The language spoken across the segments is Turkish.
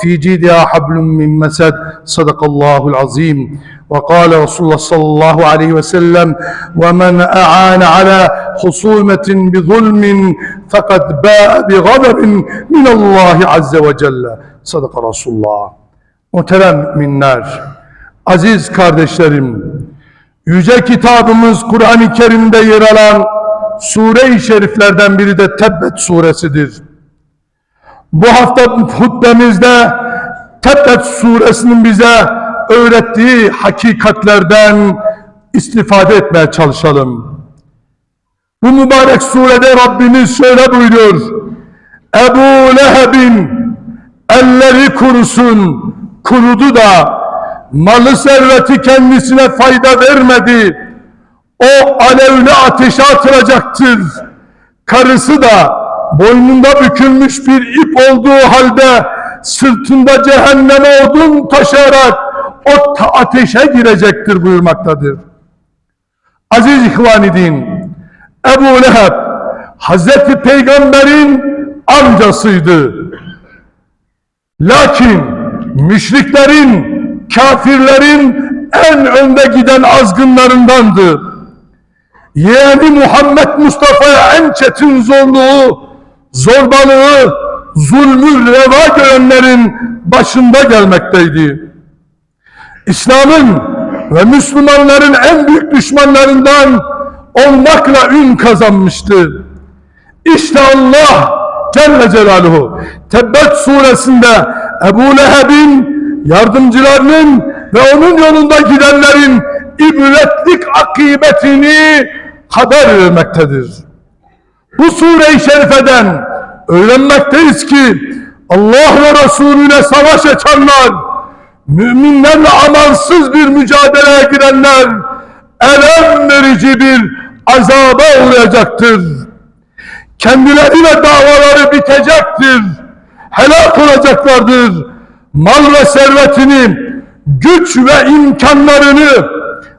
في جيدها حبل من مسد صدق الله العظيم وقال رسول الله صلى الله عليه وسلم ومن أعان على خصومة بظلم فقد باء بغضب من الله عز وجل صدق رسول الله Muhterem müminler, aziz kardeşlerim, yüce kitabımız Kur'an-ı Kerim'de yer alan sure-i şeriflerden biri de Tebbet suresidir. Bu hafta hutbemizde Tebbet suresinin bize öğrettiği hakikatlerden istifade etmeye çalışalım. Bu mübarek surede Rabbimiz şöyle buyuruyor. Ebu Leheb'in elleri kurusun, kurudu da malı serveti kendisine fayda vermedi. O alevli ateşe atılacaktır. Karısı da boynunda bükülmüş bir ip olduğu halde sırtında cehenneme odun taşıyarak o ta- ateşe girecektir buyurmaktadır. Aziz İhvan-ı Din, Ebu Leheb, Hazreti Peygamber'in amcasıydı. Lakin müşriklerin, kafirlerin en önde giden azgınlarındandı. Yeğeni Muhammed Mustafa'ya en çetin zorluğu, zorbalığı, zulmü reva görenlerin başında gelmekteydi. İslam'ın ve Müslümanların en büyük düşmanlarından olmakla ün kazanmıştı. İşte Allah Celle Celaluhu Tebbet suresinde Ebu Leheb'in yardımcılarının ve onun yolunda gidenlerin ibretlik akıbetini haber vermektedir. Bu sure-i şerifeden öğrenmekteyiz ki Allah ve Resulüne savaş açanlar, müminlerle amansız bir mücadeleye girenler elem verici bir azaba uğrayacaktır kendileri ve davaları bitecektir. Helak olacaklardır. Mal ve servetini, güç ve imkanlarını,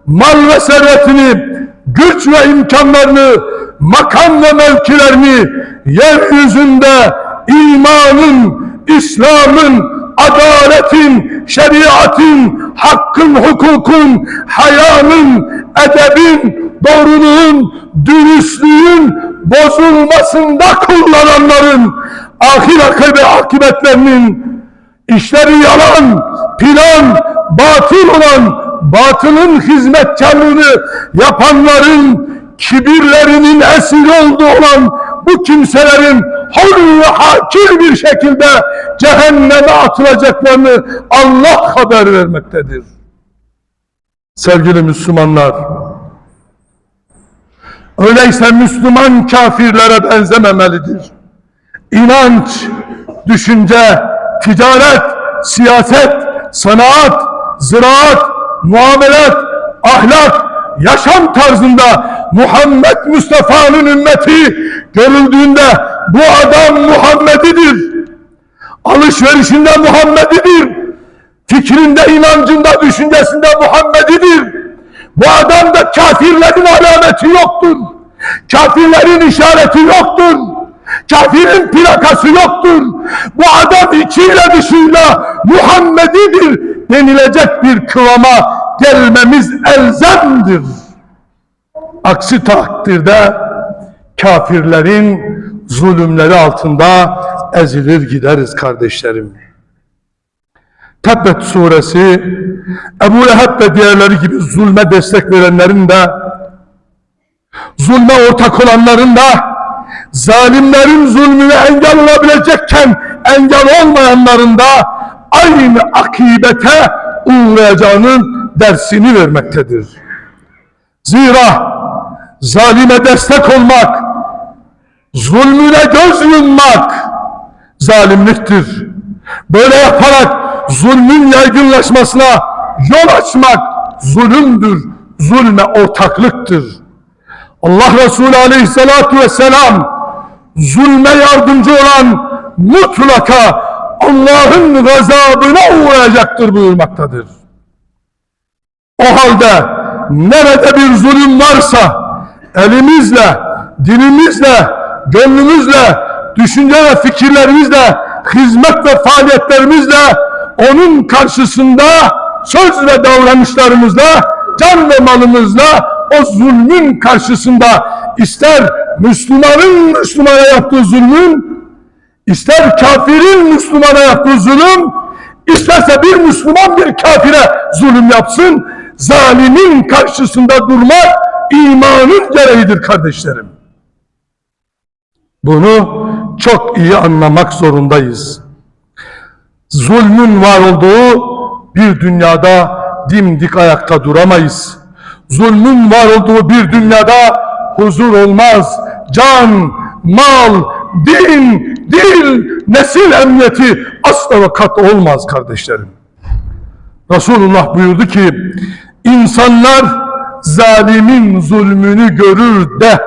mal ve servetini, güç ve imkanlarını, makam ve mevkilerini yeryüzünde imanın, İslam'ın, adaletin, şeriatın, hakkın, hukukun, hayanın, edebin, doğruluğun, dürüstlüğün bozulmasında kullananların ahir akıbe akıbetlerinin işleri yalan, plan, batıl olan batılın hizmetkarlığını yapanların kibirlerinin esiri olduğu olan bu kimselerin hor ve hakir bir şekilde cehenneme atılacaklarını Allah haber vermektedir. Sevgili Müslümanlar, öyleyse Müslüman kafirlere benzememelidir. İnanç, düşünce, ticaret, siyaset, sanat, ziraat, muamelat, ahlak, yaşam tarzında Muhammed Mustafa'nın ümmeti görüldüğünde bu adam Muhammedidir. Alışverişinde Muhammedidir. Fikrinde, inancında, düşüncesinde Muhammedidir. Bu adamda kafirlerin alameti yoktur. Kafirlerin işareti yoktur. Kafirin plakası yoktur. Bu adam içiyle dışıyla Muhammedidir denilecek bir kıvama gelmemiz elzemdir. Aksi takdirde kafirlerin zulümleri altında ezilir gideriz kardeşlerim. Tebbet suresi Ebu Leheb ve diğerleri gibi zulme destek verenlerin de zulme ortak olanların da zalimlerin zulmüne engel olabilecekken engel olmayanların da aynı akibete uğrayacağının dersini vermektedir. Zira zalime destek olmak, zulmüne göz yummak zalimliktir. Böyle yaparak zulmün yaygınlaşmasına yol açmak zulümdür, zulme ortaklıktır. Allah Resulü aleyhissalatu vesselam zulme yardımcı olan mutlaka Allah'ın gazabına uğrayacaktır buyurmaktadır. O halde nerede bir zulüm varsa elimizle, dilimizle, gönlümüzle, düşünce ve fikirlerimizle, hizmet ve faaliyetlerimizle onun karşısında söz ve davranışlarımızla, can ve malımızla o zulmün karşısında ister Müslümanın Müslümana yaptığı zulmün, ister kafirin Müslümana yaptığı zulüm, isterse bir Müslüman bir kafire zulüm yapsın, zalimin karşısında durmak imanın gereğidir kardeşlerim. Bunu çok iyi anlamak zorundayız. Zulmün var olduğu bir dünyada dimdik ayakta duramayız. Zulmün var olduğu bir dünyada huzur olmaz. Can, mal, din, dil, nesil emniyeti asla ve kat olmaz kardeşlerim. Resulullah buyurdu ki insanlar zalimin zulmünü görür de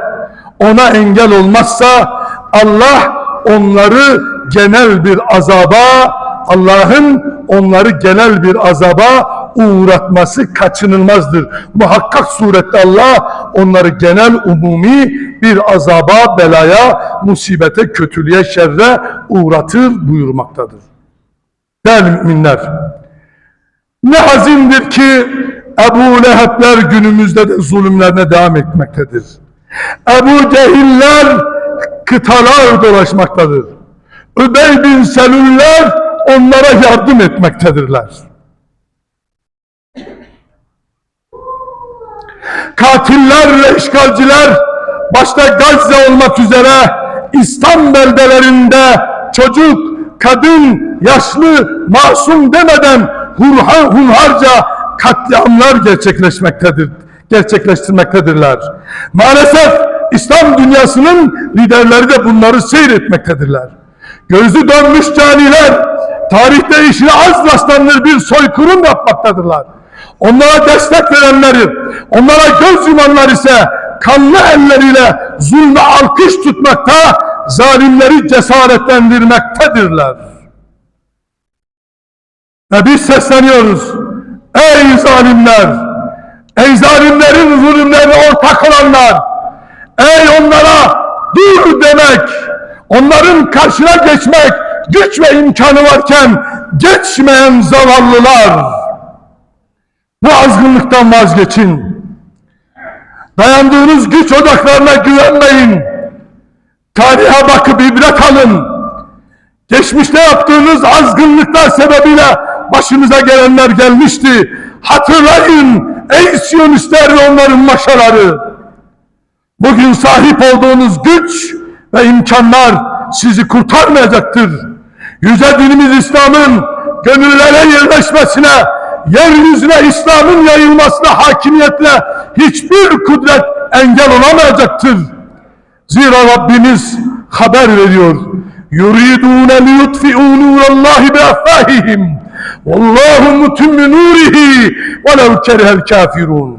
ona engel olmazsa Allah onları genel bir azaba Allah'ın onları genel bir azaba uğratması kaçınılmazdır. Muhakkak surette Allah onları genel umumi bir azaba, belaya, musibete, kötülüğe, şerre uğratır buyurmaktadır. Değerli müminler, ne hazindir ki Ebu Leheb'ler günümüzde de zulümlerine devam etmektedir. Ebu Cehiller kıtalar dolaşmaktadır. Übey bin Selüller onlara yardım etmektedirler. Katiller ve işgalciler başta Gazze olmak üzere İslam beldelerinde çocuk, kadın, yaşlı, masum demeden hurha, hunharca katliamlar gerçekleşmektedir, gerçekleştirmektedirler. Maalesef İslam dünyasının liderleri de bunları seyretmektedirler. Gözü dönmüş caniler tarihte işine az rastlanır bir soykırım yapmaktadırlar. Onlara destek verenleri, onlara göz yumanlar ise kanlı elleriyle zulme alkış tutmakta, zalimleri cesaretlendirmektedirler. Ve biz sesleniyoruz. Ey zalimler! Ey zalimlerin zulümlerine ortak olanlar! Ey onlara dur demek! Onların karşına geçmek güç ve imkanı varken geçmeyen zavallılar! Bu azgınlıktan vazgeçin. Dayandığınız güç odaklarına güvenmeyin. Tarihe bakıp ibret alın. Geçmişte yaptığınız azgınlıklar sebebiyle başınıza gelenler gelmişti. Hatırlayın ey Siyonistler ve onların maşaları. Bugün sahip olduğunuz güç ve imkanlar sizi kurtarmayacaktır. Yüce dinimiz İslam'ın gönüllere yerleşmesine, yeryüzüne İslam'ın yayılmasına, hakimiyetine hiçbir kudret engel olamayacaktır. Zira Rabbimiz haber veriyor. يُرِيدُونَ لِيُطْفِئُوا نُورَ اللّٰهِ بِأَفْوَاهِهِمْ وَاللّٰهُ مُتِمِّ نُورِهِ وَلَوْ كَرِهَ الْكَافِرُونَ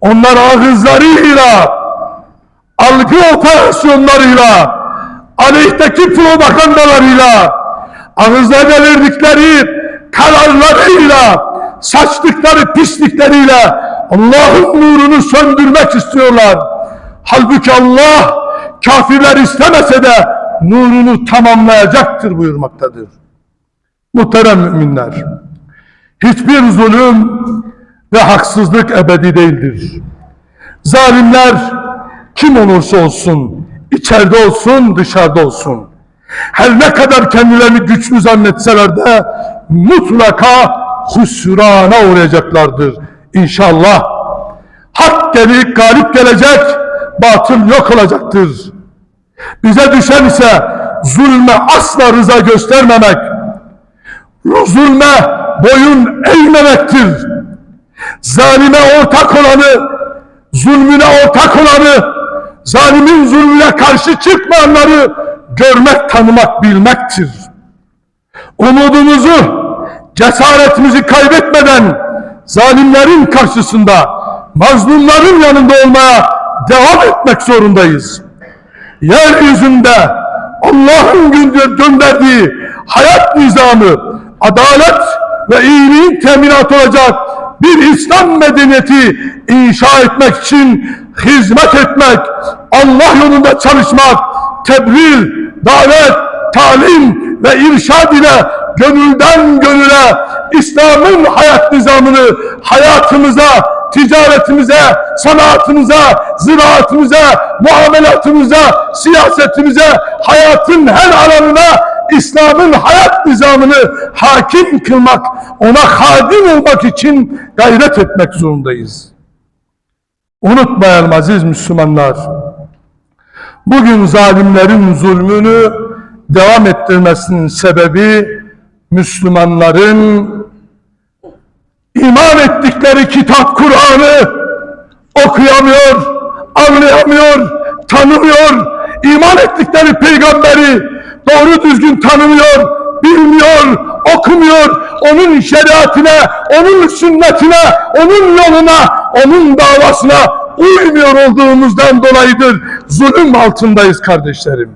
Onlar ağızlarıyla, algı operasyonlarıyla, aleyhteki propagandalarıyla, ağızlarına verdikleri kararlarıyla, saçtıkları pislikleriyle Allah'ın nurunu söndürmek istiyorlar. Halbuki Allah kafirler istemese de nurunu tamamlayacaktır buyurmaktadır. Muhterem müminler, hiçbir zulüm ve haksızlık ebedi değildir. Zalimler kim olursa olsun, içeride olsun, dışarıda olsun, her ne kadar kendilerini güçlü zannetseler de mutlaka husrana uğrayacaklardır İnşallah. Hak gelip galip gelecek, batıl yok olacaktır. Bize düşen ise zulme asla rıza göstermemek, zulme boyun eğmemektir. Zalime ortak olanı, zulmüne ortak olanı, zalimin zulmüne karşı çıkmayanları görmek, tanımak, bilmektir. Umudumuzu, cesaretimizi kaybetmeden zalimlerin karşısında, mazlumların yanında olmaya devam etmek zorundayız. Yeryüzünde Allah'ın gönderdiği hayat nizamı, adalet ve iyiliğin teminatı olacak bir İslam medeniyeti inşa etmek için hizmet etmek, Allah yolunda çalışmak, tebliğ, davet, talim ve irşad ile gönülden gönüle İslam'ın hayat nizamını hayatımıza, ticaretimize, sanatımıza, ziraatımıza, muamelatımıza, siyasetimize, hayatın her alanına İslam'ın hayat nizamını hakim kılmak, ona hadim olmak için gayret etmek zorundayız. Unutmayalım aziz Müslümanlar. Bugün zalimlerin zulmünü devam ettirmesinin sebebi Müslümanların iman ettikleri kitap Kur'an'ı okuyamıyor, anlayamıyor, tanımıyor. İman ettikleri peygamberi doğru düzgün tanımıyor, bilmiyor, okumuyor. Onun şeriatine, onun sünnetine, onun yoluna, onun davasına uymuyor olduğumuzdan dolayıdır. Zulüm altındayız kardeşlerim.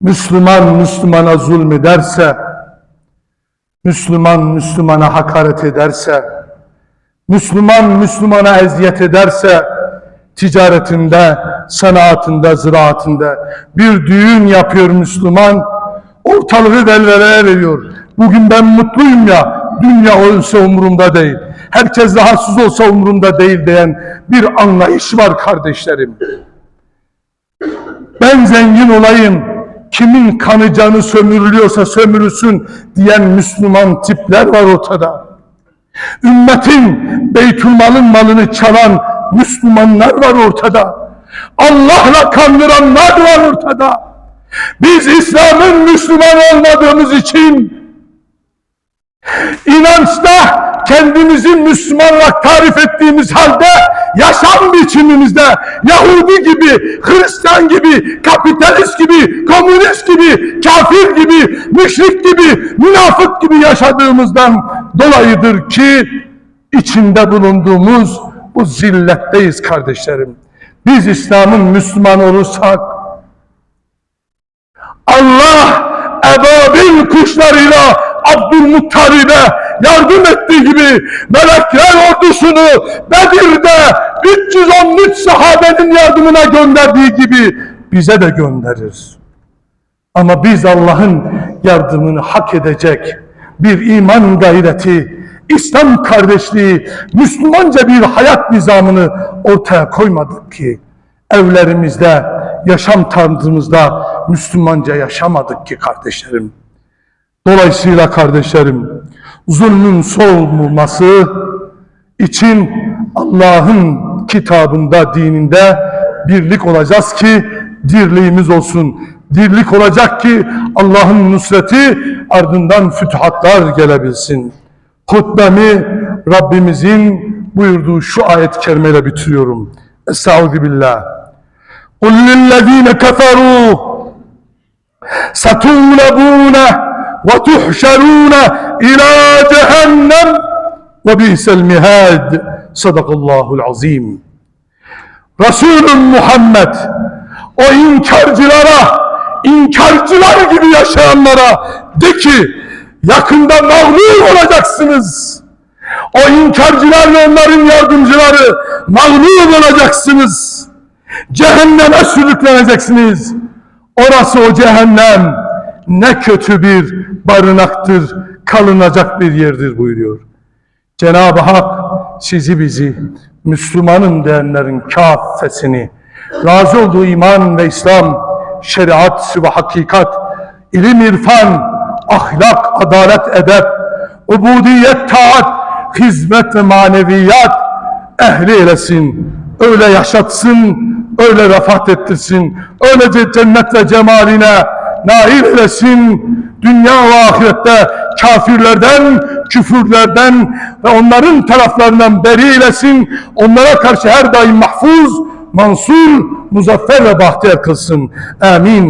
Müslüman Müslümana zulmederse, Müslüman Müslümana hakaret ederse, Müslüman Müslümana eziyet ederse, ticaretinde, sanatında, ziraatında bir düğün yapıyor Müslüman, ortalığı velveleye veriyor. Bugün ben mutluyum ya, dünya olsa umurumda değil. Herkes rahatsız olsa umurumda değil diyen bir anlayış var kardeşlerim. Ben zengin olayım, kimin kanı canı sömürülüyorsa sömürülsün diyen Müslüman tipler var ortada. Ümmetin Beytülmal'ın malını çalan Müslümanlar var ortada. Allah'la kandıranlar var ortada. Biz İslam'ın Müslüman olmadığımız için inançta kendimizi Müslüman olarak tarif ettiğimiz halde yaşam biçimimizde Yahudi gibi, Hristiyan gibi, kapitalist gibi, komünist gibi, kafir gibi, müşrik gibi, münafık gibi yaşadığımızdan dolayıdır ki içinde bulunduğumuz bu zilletteyiz kardeşlerim. Biz İslam'ın Müslüman olursak Allah ebabil kuşlarıyla Abdülmuttalib'e yardım ettiği gibi melekler ordusunu Bedir'de 313 sahabenin yardımına gönderdiği gibi bize de gönderir. Ama biz Allah'ın yardımını hak edecek bir iman gayreti, İslam kardeşliği, Müslümanca bir hayat nizamını ortaya koymadık ki evlerimizde, yaşam tarzımızda Müslümanca yaşamadık ki kardeşlerim. Dolayısıyla kardeşlerim, zulmün solmaması için Allah'ın kitabında, dininde birlik olacağız ki dirliğimiz olsun. Dirlik olacak ki Allah'ın nusreti ardından fütuhatlar gelebilsin. Hutbemi Rabbimizin buyurduğu şu ayet-i kerimeyle bitiriyorum. Estaizu billah. قُلْ لِلَّذ۪ينَ كَفَرُوا سَتُغْلَبُونَ وَتُحْشَرُونَ إِلَى جَهَنَّمْ وَبِئْسَ الْمِهَادِ صَدَقَ اللّٰهُ الْعَظِيمُ Resulüm Muhammed o inkarcılara, inkarcılar gibi yaşayanlara de ki yakında mağlup olacaksınız. O inkarcılar ve onların yardımcıları mağlup olacaksınız. Cehenneme sürükleneceksiniz. Orası o cehennem ne kötü bir barınaktır, kalınacak bir yerdir buyuruyor. Cenab-ı Hak sizi bizi Müslümanın diyenlerin kafesini razı olduğu iman ve İslam, şeriat ve hakikat, ilim irfan, ahlak, adalet, edep, ubudiyet, taat, hizmet ve maneviyat ehli eylesin. Öyle yaşatsın, öyle refat ettirsin. Öylece cennet ve cemaline nail eylesin. Dünya ve ahirette kafirlerden, küfürlerden ve onların taraflarından beri eylesin. Onlara karşı her daim mahfuz, mansur, muzaffer ve bahtiyar kılsın. Amin.